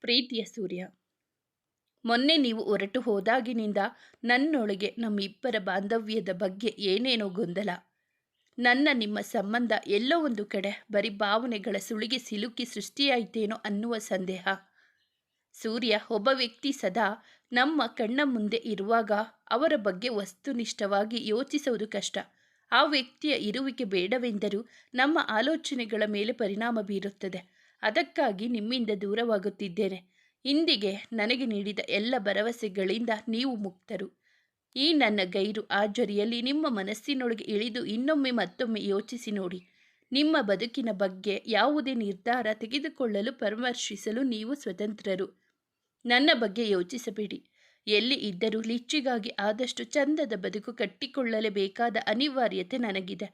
ಪ್ರೀತಿಯ ಸೂರ್ಯ. ಮೊನ್ನೆ ನೀವು ಹೊರಟು ಹೋದಾಗಿನಿಂದ ನನ್ನೊಳಗೆ ನಮ್ಮಿಬ್ಬರ ಬಾಂಧವ್ಯದ ಬಗ್ಗೆ ಏನೇನೋ ಗೊಂದಲ. ನನ್ನ ನಿಮ್ಮ ಸಂಬಂಧ ಎಲ್ಲೋ ಒಂದು ಕಡೆ ಬರೀ ಭಾವನೆಗಳ ಸುಳಿಗೆ ಸಿಲುಕಿ ಸೃಷ್ಟಿಯಾಯಿತೇನೋ ಅನ್ನುವ ಸಂದೇಹ. ಸೂರ್ಯ, ಒಬ್ಬ ವ್ಯಕ್ತಿ ಸದಾ ನಮ್ಮ ಕಣ್ಣ ಮುಂದೆ ಇರುವಾಗ ಅವರ ಬಗ್ಗೆ ವಸ್ತುನಿಷ್ಠವಾಗಿ ಯೋಚಿಸುವುದು ಕಷ್ಟ. ಆ ವ್ಯಕ್ತಿಯ ಇರುವಿಕೆ ಬೇಡವೆಂದರೂ ನಮ್ಮ ಆಲೋಚನೆಗಳ ಮೇಲೆ ಪರಿಣಾಮ ಬೀರುತ್ತದೆ. ಅದಕ್ಕಾಗಿ ನಿಮ್ಮಿಂದ ದೂರವಾಗುತ್ತಿದ್ದೇನೆ. ಇಂದಿಗೆ ನನಗೆ ನೀಡಿದ ಎಲ್ಲ ಭರವಸೆಗಳಿಂದ ನೀವು ಮುಕ್ತರು. ಈ ನನ್ನ ಗೈರು ಆಜರಿಯಲ್ಲಿ ನಿಮ್ಮ ಮನಸ್ಸಿನೊಳಗೆ ಇಳಿದು ಇನ್ನೊಮ್ಮೆ ಮತ್ತೊಮ್ಮೆ ಯೋಚಿಸಿ ನೋಡಿ. ನಿಮ್ಮ ಬದುಕಿನ ಬಗ್ಗೆ ಯಾವುದೇ ನಿರ್ಧಾರ ತೆಗೆದುಕೊಳ್ಳಲು ಪರಾಮರ್ಶಿಸಲು ನೀವು ಸ್ವತಂತ್ರರು. ನನ್ನ ಬಗ್ಗೆ ಯೋಚಿಸಬೇಡಿ. ಎಲ್ಲಿ ಇದ್ದರೂ ಲಿಚ್ಚಿಗಾಗಿ ಆದಷ್ಟು ಚಂದದ ಬದುಕು ಕಟ್ಟಿಕೊಳ್ಳಲೇಬೇಕಾದ ಅನಿವಾರ್ಯತೆ ನನಗಿದೆ.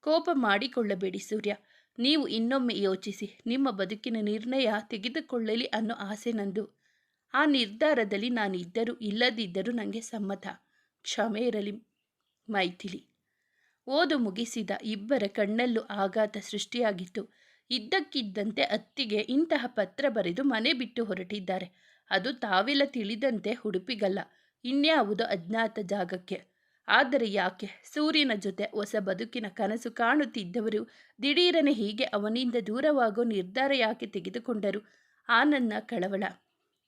ಕೋಪ ಮಾಡಿಕೊಳ್ಳಬೇಡಿ ಸೂರ್ಯ. ನೀವು ಇನ್ನೊಮ್ಮೆ ಯೋಚಿಸಿ, ನಿಮ್ಮ ಬದುಕಿನ ನಿರ್ಣಯ ತೆಗೆದುಕೊಳ್ಳಲಿ ಅನ್ನೋ ಆಸೆ ನಂದು. ಆ ನಿರ್ಧಾರದಲ್ಲಿ ನಾನಿದ್ದರೂ ಇಲ್ಲದಿದ್ದರೂ ನನಗೆ ಸಮ್ಮತ. ಕ್ಷಮೆ ಇರಲಿ ಮೈಥಿಲಿ. ಓದು ಮುಗಿಸಿದ ಇಬ್ಬರ ಕಣ್ಣಲ್ಲೂ ಆಘಾತ ಸೃಷ್ಟಿಯಾಗಿತ್ತು. ಇದ್ದಕ್ಕಿದ್ದಂತೆ ಅತ್ತಿಗೆ ಇಂತಹ ಪತ್ರ ಬರೆದು ಮನೆ ಬಿಟ್ಟು ಹೊರಟಿದ್ದಾರೆ. ಅದು ತಾವೆಲ್ಲ ತಿಳಿದಂತೆ ಹುಡುಪಿಗಲ್ಲ ಇನ್ಯಾವುದೋ ಅಜ್ಞಾತ ಜಾಗಕ್ಕೆ. ಆದರೆ ಯಾಕೆ? ಸೂರ್ಯನ ಜೊತೆ ಹೊಸ ಬದುಕಿನ ಕನಸು ಕಾಣುತ್ತಿದ್ದವರು ದಿಢೀರನೆ ಹೀಗೆ ಅವನಿಂದ ದೂರವಾಗೋ ನಿರ್ಧಾರ ಯಾಕೆ ತೆಗೆದುಕೊಂಡರು? ಆನನ್ನ ನನ್ನ ಕಳವಳ.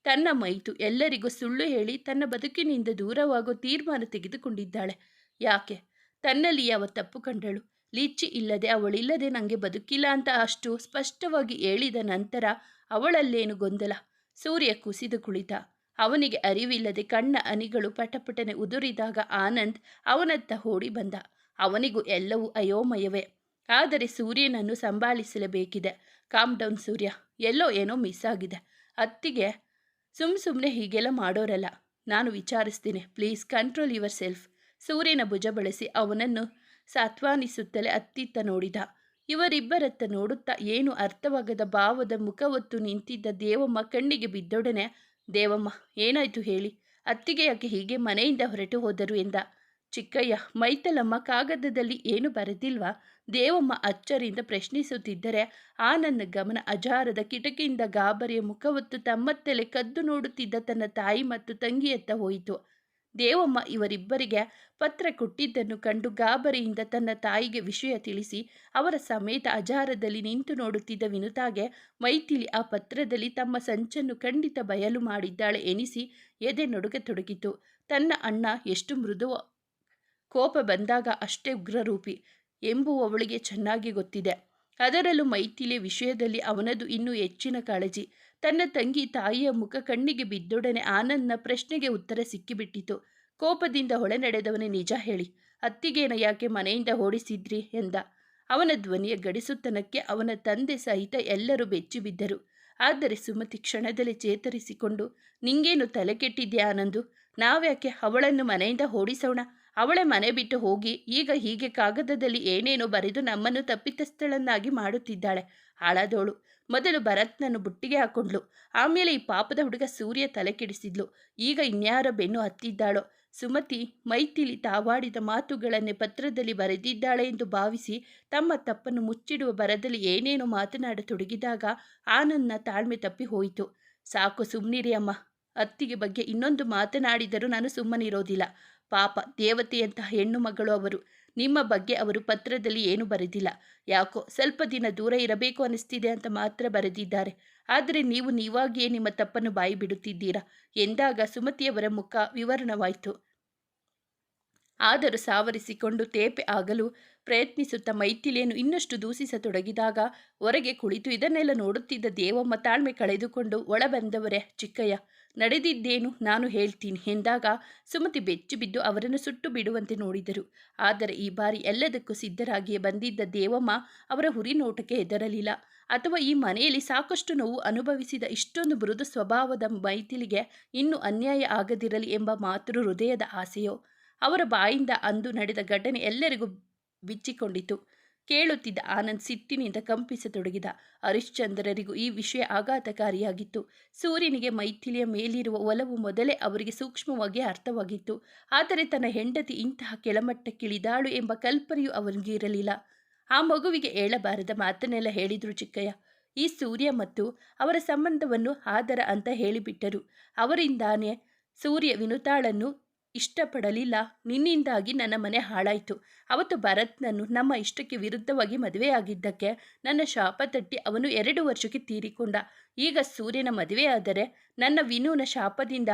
ತನ್ನ ಮೈತು ಎಲ್ಲರಿಗೂ ಸುಳ್ಳು ಹೇಳಿ ತನ್ನ ಬದುಕಿನಿಂದ ದೂರವಾಗೋ ತೀರ್ಮಾನ ತೆಗೆದುಕೊಂಡಿದ್ದಾಳೆ. ಯಾಕೆ? ತನ್ನಲ್ಲಿ ಯಾವ ತಪ್ಪು ಕಂಡಳು? ಲಿಚ್ಚಿ ಇಲ್ಲದೆ ಅವಳಿಲ್ಲದೆ ನನಗೆ ಬದುಕಿಲ್ಲ ಅಂತ ಅಷ್ಟು ಸ್ಪಷ್ಟವಾಗಿ ಹೇಳಿದ ನಂತರ ಅವಳಲ್ಲೇನು ಗೊಂದಲ? ಸೂರ್ಯ ಕುಸಿದು ಕುಳಿತ. ಅವನಿಗೆ ಅರಿವಿಲ್ಲದೆ ಕಣ್ಣ ಅನಿಗಳು ಪಟಪಟನೆ ಉದುರಿದಾಗ ಆನಂದ್ ಅವನತ್ತ ಓಡಿ ಬಂದ. ಅವನಿಗೂ ಎಲ್ಲವೂ ಅಯೋಮಯವೇ. ಆದರೆ ಸೂರ್ಯನನ್ನು ಸಂಭಾಳಿಸಲೇಬೇಕಿದೆ. ಕಾಮ್ ಡೌನ್ ಸೂರ್ಯ. ಎಲ್ಲೋ ಏನೋ ಮಿಸ್ ಆಗಿದೆ ಅತ್ತಿಗೆ ಸುಮ್ ಸುಮ್ಮನೆ ಹೀಗೆಲ್ಲ ಮಾಡೋರಲ್ಲ. ನಾನು ವಿಚಾರಿಸ್ತೀನಿ. Please control yourself. ಸೂರ್ಯನ ಭುಜ ಬಳಸಿ ಅವನನ್ನು ಸಾತ್ವಾನಿಸುತ್ತಲೇ ಅತ್ತಿತ್ತ ನೋಡಿದ. ಇವರಿಬ್ಬರತ್ತ ನೋಡುತ್ತಾ ಏನು ಅರ್ಥವಾಗದ ಭಾವದ ಮುಖವತ್ತು ನಿಂತಿದ್ದ ದೇವಮ್ಮ ಕಣ್ಣಿಗೆ ಬಿದ್ದೊಡನೆ ದೇವಮ್ಮ, ಏನಾಯ್ತು ಹೇಳಿ? ಅತ್ತಿಗೆ ಯಾಕೆ ಹೀಗೆ ಮನೆಯಿಂದ ಹೊರಟು ಹೋದರು ಎಂದ? ಚಿಕ್ಕಯ್ಯ, ಮೈತಲಮ್ಮ ಕಾಗದದಲ್ಲಿ ಏನು ಬರೆದಿಲ್ವಾ? ದೇವಮ್ಮ ಅಚ್ಚರಿಯಿಂದ ಪ್ರಶ್ನಿಸುತ್ತಿದ್ದರೆ ಆ ನನ್ನ ಗಮನ ಅಜಾರದ ಕಿಟಕಿಯಿಂದ ಗಾಬರಿಯ ಮುಖವತ್ತು ತಮ್ಮತ್ತಲೆ ಕದ್ದು ನೋಡುತ್ತಿದ್ದ ತನ್ನ ತಾಯಿ ಮತ್ತು ತಂಗಿಯತ್ತ ಹೋಯಿತು. ದೇವಮ್ಮ ಇವರಿಬ್ಬರಿಗೆ ಪತ್ರ ಕೊಟ್ಟಿದ್ದನ್ನು ಕಂಡು ಗಾಬರಿಯಿಂದ ತನ್ನ ತಾಯಿಗೆ ವಿಷಯ ತಿಳಿಸಿ, ಅವರ ಸಮೇತ ಅಜಾರದಲ್ಲಿ ನಿಂತು ನೋಡುತ್ತಿದ್ದ ವಿನುತಾಗೆ ಮೈಥಿಲಿ ಆ ಪತ್ರದಲ್ಲಿ ತಮ್ಮ ಸಂಚನ್ನು ಖಂಡಿತ ಬಯಲು ಮಾಡಿದ್ದಾಳೆ ಎನಿಸಿ ಎದೆ ನಡುಗತೊಡಗಿತು ತನ್ನ ಅಣ್ಣ ಎಷ್ಟು ಮೃದು ಕೋಪ ಬಂದಾಗ ಅಷ್ಟೇ ಉಗ್ರರೂಪಿ ಎಂಬುವವಳಿಗೆ ಚೆನ್ನಾಗಿ ಗೊತ್ತಿದೆ. ಅದರಲ್ಲೂ ಮೈಥಿಲಿ ವಿಷಯದಲ್ಲಿ ಅವನದು ಇನ್ನೂ ಹೆಚ್ಚಿನ ಕಾಳಜಿ. ತನ್ನ ತಂಗಿ ತಾಯಿಯ ಮುಖ ಕಣ್ಣಿಗೆ ಬಿದ್ದೊಡನೆ ಆನಂದ್ನ ಪ್ರಶ್ನೆಗೆ ಉತ್ತರ ಸಿಕ್ಕಿಬಿಟ್ಟಿತು. ಕೋಪದಿಂದ ಹೊಳೆ ನಡೆದವನೇ ನಿಜ ಹೇಳಿ. ಅತ್ತಿಗೇನ ಯಾಕೆ ಮನೆಯಿಂದ ಓಡಿಸಿದ್ರಿ ಎಂದ. ಅವನ ಧ್ವನಿಯ ಗಡಿಸುತ್ತನಕ್ಕೆ ಅವನ ತಂದೆ ಸಹಿತ ಎಲ್ಲರೂ ಬೆಚ್ಚಿಬಿದ್ದರು ಆದರೆ ಸುಮತಿ ಕ್ಷಣದಲ್ಲಿ ಚೇತರಿಸಿಕೊಂಡು, ನಿಂಗೇನು ತಲೆ ಕೆಟ್ಟಿದ್ದೆ ಆನಂದು ನಾವ್ಯಾಕೆ ಅವಳನ್ನು ಮನೆಯಿಂದ ಓಡಿಸೋಣ? ಅವಳೆ ಮನೆ ಬಿಟ್ಟು ಹೋಗಿ, ಈಗ ಹೀಗೆ ಕಾಗದದಲ್ಲಿ ಏನೇನೋ ಬರೆದು ನಮ್ಮನ್ನು ತಪ್ಪಿತಸ್ಥಳನ್ನಾಗಿ ಮಾಡುತ್ತಿದ್ದಾಳೆ. ಹಾಳಾದವಳು ಮೊದಲು ಭರತ್ನನ್ನು ಬುಟ್ಟಿಗೆ ಹಾಕೊಂಡ್ಲು. ಆಮೇಲೆ ಈ ಪಾಪದ ಹುಡುಗ ಸೂರ್ಯ ತಲೆ ಕೆಡಿಸಿದ್ಲು. ಈಗ ಇನ್ಯಾರ ಬೆನ್ನು ಹತ್ತಿದ್ದಾಳೋ? ಸುಮತಿ ಮೈತಿಲಿ ತಾವಾಡಿದ ಮಾತುಗಳನ್ನೇ ಪತ್ರದಲ್ಲಿ ಬರೆದಿದ್ದಾಳೆ ಎಂದು ಭಾವಿಸಿ ತಮ್ಮ ತಪ್ಪನ್ನು ಮುಚ್ಚಿಡುವ ಬರದಲ್ಲಿ ಏನೇನೋ ಮಾತನಾಡತೊಡಗಿದಾಗ ಆನಂದ್ನ ತಾಳ್ಮೆ ತಪ್ಪಿ ಹೋಯಿತು. ಸಾಕು ಸುಮ್ಮನಿರಿ ಅಮ್ಮ. ಅತ್ತಿಗೆ ಬಗ್ಗೆ ಇನ್ನೊಂದು ಮಾತನಾಡಿದರೂ ನಾನು ಸುಮ್ಮನಿರೋದಿಲ್ಲ. ಪಾಪ ದೇವತೆಯಂತಹ ಹೆಣ್ಣು ಮಗಳು ಅವರು. ನಿಮ್ಮ ಬಗ್ಗೆ ಅವರು ಪತ್ರದಲ್ಲಿ ಏನು ಬರೆದಿಲ್ಲ. ಯಾಕೋ ಸ್ವಲ್ಪ ದಿನ ದೂರ ಇರಬೇಕು ಅನಿಸ್ತಿದೆ ಅಂತ ಮಾತ್ರ ಬರೆದಿದ್ದಾರೆ. ಆದರೆ ನೀವು ನೀವಾಗಿಯೇ ನಿಮ್ಮ ತಪ್ಪನ್ನು ಬಾಯಿ ಬಿಡುತ್ತಿದ್ದೀರಾ ಎಂದಾಗ ಸುಮತಿಯವರ ಮುಖ ವಿವರಣವಾಯಿತು. ಆದರೂ ಸಾವರಿಸಿಕೊಂಡು ತೇಪೆ ಆಗಲು ಪ್ರಯತ್ನಿಸುತ್ತಾ ಮೈಥಿಲಿಯನ್ನು ಇನ್ನಷ್ಟು ದೂಷಿಸತೊಡಗಿದಾಗ ಹೊರಗೆ ಕುಳಿತು ಇದನ್ನೆಲ್ಲ ನೋಡುತ್ತಿದ್ದ ದೇವಮ್ಮ ತಾಳ್ಮೆ ಕಳೆದುಕೊಂಡು ಒಳಬಂದವರೇ, ಚಿಕ್ಕಯ್ಯ, ನಡೆದಿದ್ದೇನು ನಾನು ಹೇಳ್ತೀನಿ ಎಂದಾಗ ಸುಮತಿ ಬೆಚ್ಚಿ ಬಿದ್ದು ಅವರನ್ನು ಸುಟ್ಟು ಬಿಡುವಂತೆ ನೋಡಿದರು. ಆದರೆ ಈ ಬಾರಿ ಎಲ್ಲದಕ್ಕೂ ಸಿದ್ಧರಾಗಿಯೇ ಬಂದಿದ್ದ ದೇವಮ್ಮ ಅವರ ಹುರಿ ನೋಟಕ್ಕೆ ಹೆದರಲಿಲ್ಲ. ಅಥವಾ ಈ ಮನೆಯಲ್ಲಿ ಸಾಕಷ್ಟು ನೋವು ಅನುಭವಿಸಿದ ಇಷ್ಟೊಂದು ಮೃದು ಸ್ವಭಾವದ ಮೈಥಿಲಿಗೆ ಇನ್ನೂ ಅನ್ಯಾಯ ಆಗದಿರಲಿ ಎಂಬ ಮಾತೃ ಹೃದಯದ ಆಸೆಯೋ? ಅವರ ಬಾಯಿಂದ ಅಂದು ನಡೆದ ಘಟನೆ ಎಲ್ಲರಿಗೂ ಬಿಚ್ಚಿಕೊಂಡಿತು. ಕೇಳುತ್ತಿದ್ದ ಆನಂದ್ ಸಿಟ್ಟಿನಿಂದ ಕಂಪಿಸತೊಡಗಿದ. ಹರಿಶ್ಚಂದ್ರರಿಗೂ ಈ ವಿಷಯ ಆಘಾತಕಾರಿಯಾಗಿತ್ತು. ಸೂರ್ಯನಿಗೆ ಮೈಥಿಲಿಯ ಮೇಲಿರುವ ಒಲವು ಮೊದಲೇ ಅವರಿಗೆ ಸೂಕ್ಷ್ಮವಾಗಿ ಅರ್ಥವಾಗಿತ್ತು. ಆದರೆ ತನ್ನ ಹೆಂಡತಿ ಇಂತಹ ಕೆಳಮಟ್ಟಕ್ಕಿಳಿದಾಳು ಎಂಬ ಕಲ್ಪನೆಯು ಅವನಿಗಿರಲಿಲ್ಲ ಆ ಮಗುವಿಗೆ ಹೇಳಬಾರದ ಮಾತನ್ನೆಲ್ಲ ಹೇಳಿದ್ರು ಚಿಕ್ಕಯ್ಯ. ಈ ಸೂರ್ಯ ಮತ್ತು ಅವರ ಸಂಬಂಧವನ್ನು ಆದರ ಅಂತ ಹೇಳಿಬಿಟ್ಟರು. ಅವರಿಂದಾನೇ ಸೂರ್ಯ ವಿನುತಾಳನ್ನು ಇಷ್ಟಪಡಲಿಲ್ಲ. ನಿನ್ನಿಂದಾಗಿ ನನ್ನ ಮನೆ ಹಾಳಾಯಿತು. ಅವತ್ತು ಭರತ್ನನ್ನು ನಮ್ಮ ಇಷ್ಟಕ್ಕೆ ವಿರುದ್ಧವಾಗಿ ಮದುವೆಯಾಗಿದ್ದಕ್ಕೆ ನನ್ನ ಶಾಪ ತಟ್ಟಿ ಅವನು ಎರಡು ವರ್ಷಕ್ಕೆ ತೀರಿಕೊಂಡ. ಈಗ ಸೂರ್ಯನ ಮದುವೆಯಾದರೆ ನನ್ನ ವಿನೂನ ಶಾಪದಿಂದ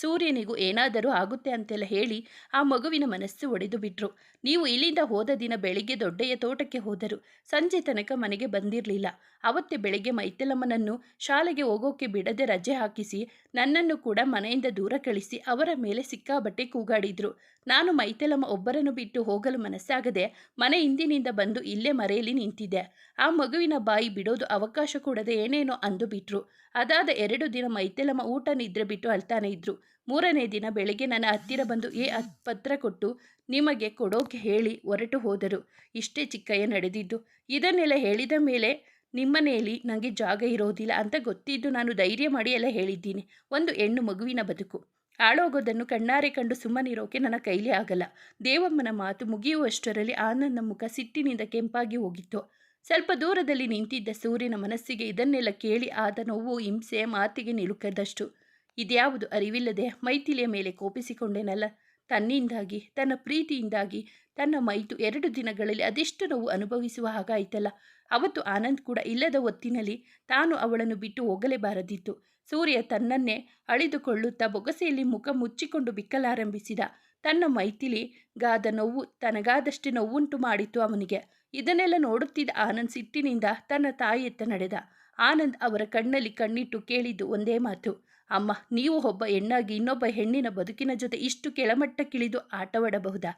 ಸೂರ್ಯನಿಗೂ ಏನಾದರೂ ಆಗುತ್ತೆ ಅಂತೆಲ್ಲ ಹೇಳಿ ಆ ಮಗುವಿನ ಮನಸ್ಸು ಒಡೆದು ಬಿಟ್ರು. ನೀವು ಇಲ್ಲಿಂದ ಹೋದ ದಿನ ಬೆಳಿಗ್ಗೆ ದೊಡ್ಡೆಯ ತೋಟಕ್ಕೆ ಹೋದರು. ಸಂಜೆ ತನಕ ಮನೆಗೆ ಬಂದಿರಲಿಲ್ಲ. ಅವತ್ತೇ ಬೆಳಿಗ್ಗೆ ಮೈತೆಲಮ್ಮನನ್ನು ಶಾಲೆಗೆ ಹೋಗೋಕೆ ಬಿಡದೆ ರಜೆ ಹಾಕಿಸಿ ನನ್ನನ್ನು ಕೂಡ ಮನೆಯಿಂದ ದೂರ ಕಳಿಸಿ ಅವರ ಮೇಲೆ ಸಿಕ್ಕಾಬಟ್ಟೆ ಕೂಗಾಡಿದ್ರು. ನಾನು ಮೈತೆಲಮ್ಮ ಒಬ್ಬರನ್ನು ಬಿಟ್ಟು ಹೋಗಲು ಮನಸ್ಸಾಗದೆ ಮನೆ ಹಿಂದಿನಿಂದ ಬಂದು ಇಲ್ಲೇ ಮರೆಯಲ್ಲಿ ನಿಂತಿದ್ದೆ. ಆ ಮಗುವಿನ ಬಾಯಿ ಬಿಡೋದು ಅವಕಾಶ ಕೊಡದೆ ಏನೇನೋ ಅಂದು ಬಿಟ್ರು ಅದಾದ ಎರಡು ದಿನ ಮೈತೆಲಮ್ಮ ಊಟ ನಿದ್ರೆ ಬಿಟ್ಟು ಅಳ್ತಾನೆ ಇದ್ರು. ಮೂರನೇ ದಿನ ಬೆಳಗ್ಗೆ ನನ್ನ ಹತ್ತಿರ ಬಂದು, ಏ ಪತ್ರ ಕೊಟ್ಟು ನಿಮಗೆ ಕೊಡೋಕೆ ಹೇಳಿ, ಹೊರಟು ಹೋದರು. ಇಷ್ಟೇ ಚಿಕ್ಕಯ್ಯ ನಡೆದಿದ್ದು. ಇದನ್ನೆಲ್ಲ ಹೇಳಿದ ಮೇಲೆ ನಿಮ್ಮನೆಯಲ್ಲಿ ನನಗೆ ಜಾಗ ಇರೋದಿಲ್ಲ ಅಂತ ಗೊತ್ತಿದ್ದು ನಾನು ಧೈರ್ಯ ಮಾಡಿ ಎಲ್ಲ ಹೇಳಿದ್ದೀನಿ. ಒಂದು ಹೆಣ್ಣು ಮಗುವಿನ ಬದುಕು. ಹಾಳೋಗೋದನ್ನು ಕಣ್ಣಾರೆ ಕಂಡು ಸುಮ್ಮನಿರೋಕೆ ನನ್ನ ಕೈಲೇ ಆಗಲ್ಲ. ದೇವಮ್ಮನ ಮಾತು ಮುಗಿಯುವಷ್ಟರಲ್ಲಿ ಆನಂದ ಮುಖ ಸಿಟ್ಟಿನಿಂದ ಕೆಂಪಾಗಿ ಹೋಗಿತ್ತು. ಸ್ವಲ್ಪ ದೂರದಲ್ಲಿ ನಿಂತಿದ್ದ ಸೂರ್ಯನ ಮನಸ್ಸಿಗೆ ಇದನ್ನೆಲ್ಲ ಕೇಳಿ ಆದ ನೋವು ಹಿಂಸೆ ಮಾತಿಗೆ ನಿಲುಕದಷ್ಟು. ಇದ್ಯಾವುದು ಅರಿವಿಲ್ಲದೆ ಮೈಥಿಲಿಯ ಮೇಲೆ ಕೋಪಿಸಿಕೊಂಡೆನಲ್ಲ? ತನ್ನಿಂದಾಗಿ, ತನ್ನ ಪ್ರೀತಿಯಿಂದಾಗಿ, ತನ್ನ ಮೈತು ಎರಡು ದಿನಗಳಲ್ಲಿ ಅದೆಷ್ಟು ನೋವು ಅನುಭವಿಸುವ ಹಾಗಾಯಿತಲ್ಲ. ಅವತ್ತು ಆನಂದ್ ಕೂಡ ಇಲ್ಲದ ಹೊತ್ತಿನಲ್ಲಿ ತಾನು ಅವಳನ್ನು ಬಿಟ್ಟು ಹೋಗಲೇಬಾರದಿತ್ತು. ಸೂರ್ಯ ತನ್ನನ್ನೇ ಅಳಿದುಕೊಳ್ಳುತ್ತಾ ಬೊಗಸೆಯಲ್ಲಿ ಮುಖ ಮುಚ್ಚಿಕೊಂಡು ಬಿಕ್ಕಲಾರಂಭಿಸಿದ. ತನ್ನ ಮೈಥಿಲಿಗಾದ ನೋವು ತನಗಾದಷ್ಟೇ ನೋವುಂಟು ಮಾಡಿತು ಅವನಿಗೆ. ಇದನ್ನೆಲ್ಲ ನೋಡುತ್ತಿದ್ದ ಆನಂದ್ ಸಿಟ್ಟಿನಿಂದ ತನ್ನ ತಾಯಿಯತ್ತ ನಡೆದ. ಆನಂದ್ ಅವರ ಕಣ್ಣಲ್ಲಿ ಕಣ್ಣಿಟ್ಟು ಕೇಳಿದ್ದು ಒಂದೇ ಮಾತು, ಅಮ್ಮ, ನೀವು ಒಬ್ಬ ಹೆಣ್ಣಾಗಿ ಇನ್ನೊಬ್ಬ ಹೆಣ್ಣಿನ ಬದುಕಿನ ಜೊತೆ ಇಷ್ಟು ಕೆಳಮಟ್ಟಕ್ಕಿಳಿದು ಆಟವಾಡಬಹುದಾ?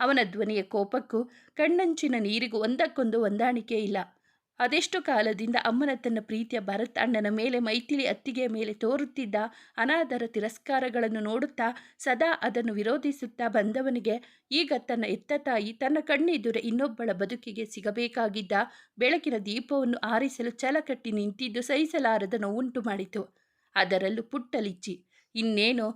ಅವನ ಧ್ವನಿಯ ಕೋಪಕ್ಕೂ ಕಣ್ಣಂಚಿನ ನೀರಿಗೂ ಒಂದಕ್ಕೊಂದು ಹೊಂದಾಣಿಕೆ ಇಲ್ಲ. ಅದೆಷ್ಟು ಕಾಲದಿಂದ ಅಮ್ಮನ ತನ್ನ ಪ್ರೀತಿಯ ಭರತ್ ಅಣ್ಣನ ಮೇಲೆ, ಮೈಥಿಲಿ ಅತ್ತಿಗೆಯ ಮೇಲೆ ತೋರುತ್ತಿದ್ದ ಅನಾದರ ತಿರಸ್ಕಾರಗಳನ್ನು ನೋಡುತ್ತಾ ಸದಾ ಅದನ್ನು ವಿರೋಧಿಸುತ್ತಾ ಬಂದವನಿಗೆ, ಈಗ ತನ್ನ ಎತ್ತ ತಾಯಿ, ತನ್ನ ಕಣ್ಣೆದುರೆ ಇನ್ನೊಬ್ಬಳ ಬದುಕಿಗೆ ಸಿಗಬೇಕಾಗಿದ್ದ ಬೆಳಕಿನ ದೀಪವನ್ನು ಆರಿಸಲು ಛಲಕಟ್ಟಿ ನಿಂತಿದ್ದು ಸಹಿಸಲಾರದ ನೋವುಂಟು ಮಾಡಿತು. ಅದರಲ್ಲೂ ಪುಟ್ಟಲಿಚ್ಚಿ, ಇನ್ನೇನೋ